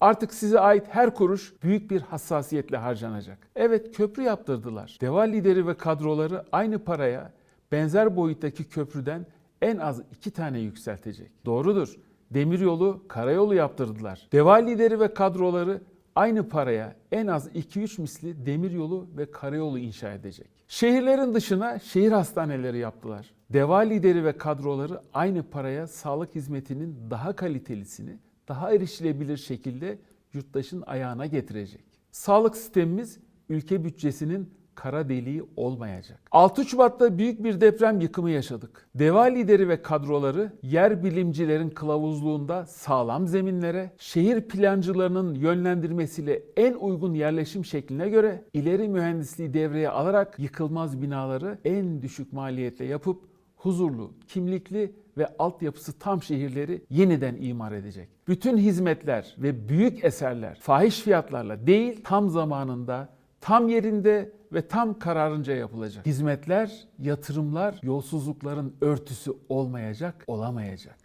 Artık size ait her kuruş büyük bir hassasiyetle harcanacak. Evet köprü yaptırdılar. Deva lideri ve kadroları aynı paraya benzer boyuttaki köprüden en az iki tane yükseltecek. Doğrudur. Demiryolu, karayolu yaptırdılar. Deva lideri ve kadroları aynı paraya en az 2-3 misli demiryolu ve karayolu inşa edecek. Şehirlerin dışına şehir hastaneleri yaptılar. Deva lideri ve kadroları aynı paraya sağlık hizmetinin daha kalitelisini, daha erişilebilir şekilde yurttaşın ayağına getirecek. Sağlık sistemimiz ülke bütçesinin kara deliği olmayacak. 6 Şubat'ta büyük bir deprem yıkımı yaşadık. Deva lideri ve kadroları yer bilimcilerin kılavuzluğunda sağlam zeminlere, şehir plancılarının yönlendirmesiyle en uygun yerleşim şekline göre ileri mühendisliği devreye alarak yıkılmaz binaları en düşük maliyetle yapıp huzurlu, kimlikli ve altyapısı tam şehirleri yeniden imar edecek. Bütün hizmetler ve büyük eserler fahiş fiyatlarla değil tam zamanında, tam yerinde ve tam kararınca yapılacak. Hizmetler, yatırımlar yolsuzlukların örtüsü olmayacak, olamayacak.